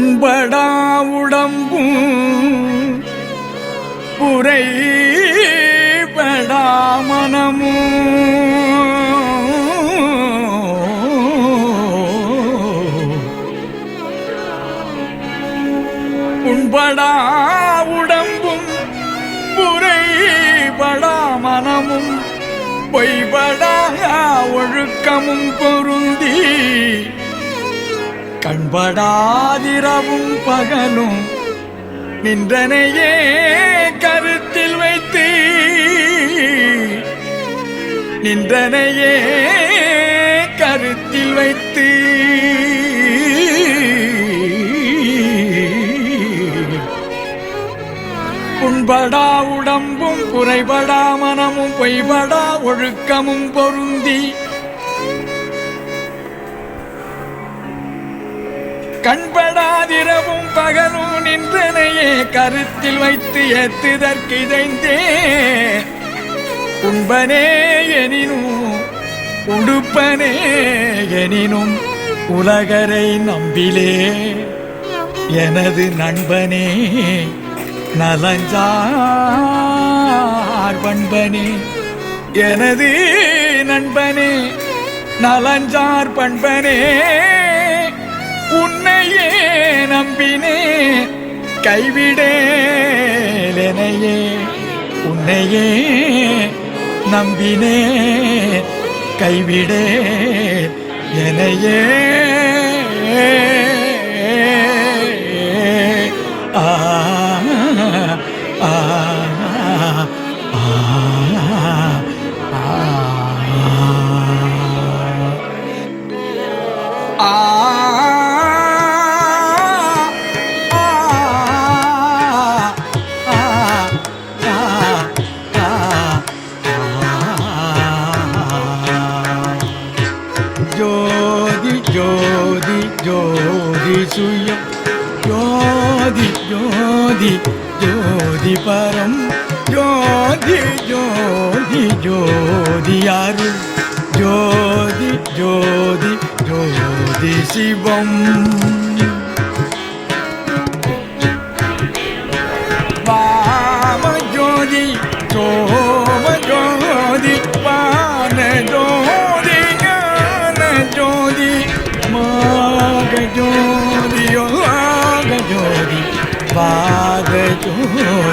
புண்படா உடம்பும் புரைபடா மனமும். புண்படா உடம்பும் புரைபடா மனமும் பொய்படா ஒழுக்கமும் பொருந்தி படாதிரவும் பகலும் நின்றனையே கருத்தில் வைத்து. நின்றனையே கருத்தில் வைத்து. புண்படா உடம்பும் குறைபடா மனமும் பொய்படா ஒழுக்கமும் பொருந்தி. கண்படாதிரவும் பகலும் நின்றனையே கருத்தில் வைத்து ஏத்துதற்கு இதைந்தே உண்பனே எனினும் உடுப்பனே எனினும் உலகரை நம்பிலே. எனது நண்பனே நலஞ்சார் பண்பனே. எனது நண்பனே நலஞ்சார் பண்பனே. நம்பினே கைவிடேலனையே உன்னையே நம்பினே கைவிடே எனையே ஜோதி ஜோதி பரம் ஜோதி ஜோதி ஜோதி யாரு ஜோதி ஜோதி ஜோதி சிவம் வாம ஜோதி சோம ஜோதி பான ஜோதி ஞான ஜோதி மாக ஜோதி யோக ஜோதி வாக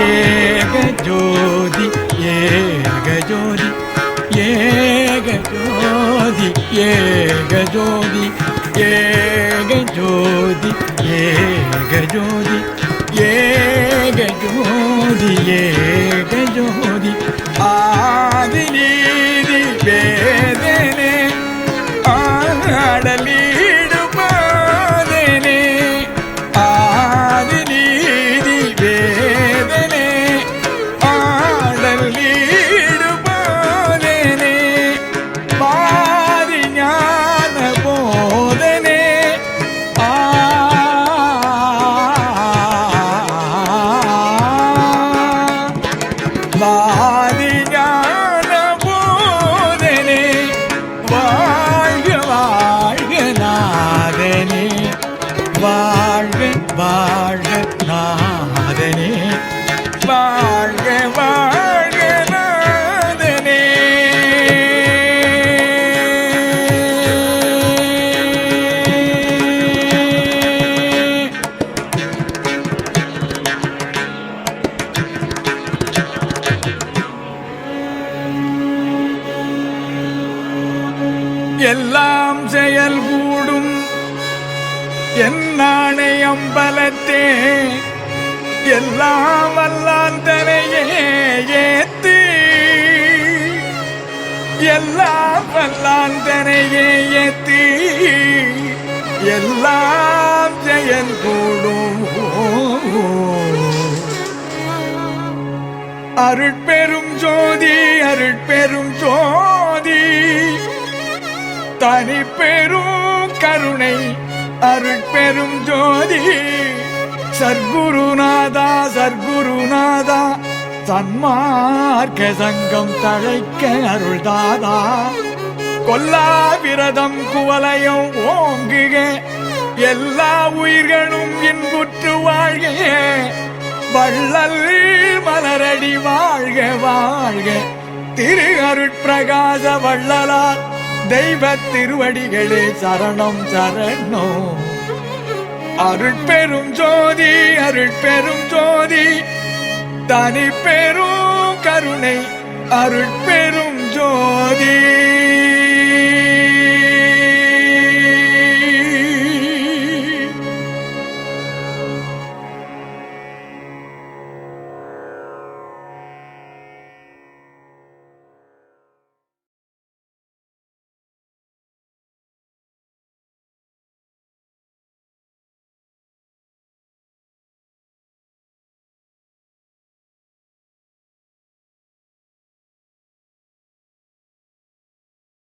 ஏக ஜோதி ஏக ஜோதி ஏக ஜோதி ஏக ஜோதி ஏக ஜோதி ஏக ஜோதி ஏக ஜோதி ஏக ஜோதி. ஆதி எல்லாம் செயல் கூடும். என் நாணயம்பலத்தே எல்லாம் வல்லாந்தனையே ஏத்து. எல்லாம் வல்லாந்தனையே ஏத்து. எல்லாம் செயல் கூடும். அருட்பெரும் ஜோதி அருட்பெரும் ஜோதி தனி பெரும் கருணை அருட்பெரும் ஜோதி. சர்க்குருநாதா சர்க்குருநாதா சன்மார்க்க சங்கம் தழைக்க அருள்தாதா. கொல்லா விரதம் குவலயம் ஓங்குக எல்லா உயிர்களும் இன்புற்று வாழ்க. வள்ளல் மலரடி வாழ்க வாழ்க. திரு அருட்பிரகாச வள்ளலார் தெய்வ திருவடிகளே சரணம் சரணோ அருட்பெரும் ஜோதி அருட்பெரும் ஜோதி. தனி பெரும் கருணை அருட்பெரும் ஜோதி.